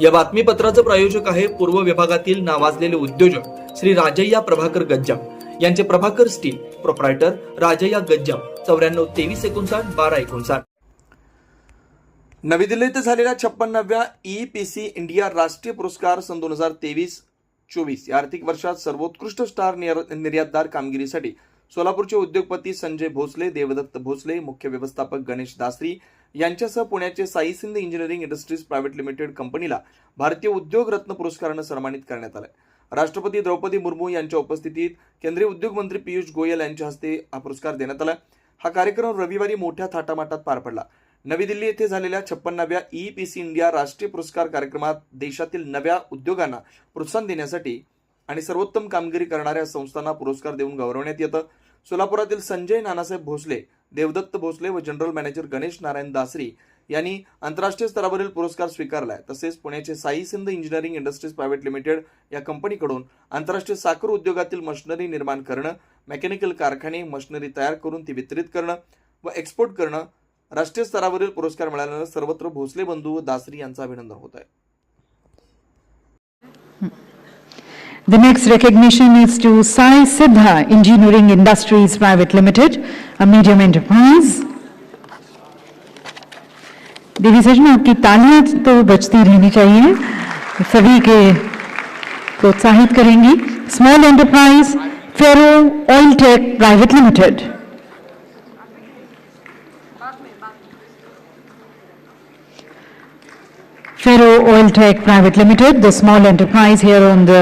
या बातमीपत्राचं प्रायोजक आहे पूर्व विभागातील नावाजलेले उद्योजक श्री राजय्या प्रभाकर गज्जाम. यांचे प्रभाकर स्टील प्रोप्रायटर राजय्या गज्जाम. चौऱ्याण्णव तेवीस एकोणसाठ बारा एकोणसाठ. नवी दिल्लीत झालेल्या छप्पन्नाव्या ई पी सी इंडिया राष्ट्रीय पुरस्कार सन दोन हजार तेवीस चोवीस या आर्थिक वर्षात सर्वोत्कृष्ट स्टार निर्यातदार कामगिरीसाठी सोलापूरचे उद्योगपती संजय भोसले देवदत्त भोसले मुख्य व्यवस्थापक गणेश दासरी यांच्यासह पुण्याचे Sai Sindh engineering industries private limited कंपनीला भारतीय उद्योग रत्न पुरस्कारानं सन्मानित करण्यात आलं. राष्ट्रपती द्रौपदी मुर्मू यांच्या उपस्थितीत केंद्रीय उद्योग मंत्री पियुष गोयल यांच्या हस्ते हा पुरस्कार देण्यात आला. हा कार्यक्रम रविवारी मोठ्या थाटामाटात पार पडला. नवी दिल्ली येथे झालेल्या छप्पन्नाव्या ई पी सी इंडिया राष्ट्रीय पुरस्कार कार्यक्रमात देशातील नव्या उद्योगांना प्रोत्साहन देण्यासाठी आणि सर्वोत्तम कामगिरी करणाऱ्या संस्थांना पुरस्कार देऊन गौरवण्यात येतं. सोलापुरातील संजय नानासाहेब भोसले देवदत्त भोसले व जनरल मॅनेजर गणेश नारायण दासरी यांनी आंतरराष्ट्रीय स्तरावरील पुरस्कार स्वीकारलाय. तसेच पुण्याचे Sai Sindh engineering industries private limited या कंपनीकडून आंतरराष्ट्रीय साखर उद्योगातील मशिनरी निर्माण करणं मेकॅनिकल कारखाने मशिनरी तयार करून ती वितरित करणं व एक्सपोर्ट करणं राष्ट्रीय स्तरावरील पुरस्कार मिळाल्यानं सर्वत्र भोसले बंधू व दासरी यांचं अभिनंदन होत आहे The next recognition is to Sai Siddha Engineering Industries Private Limited, a medium enterprise. देवी सच में आपकी तालियां तो बजती रहनी चाहिए सभी के प्रोत्साहित करेंगी small enterprise Ferro Oil Tech Private Limited Ferro Oil Tech Private Limited, the small enterprise here on the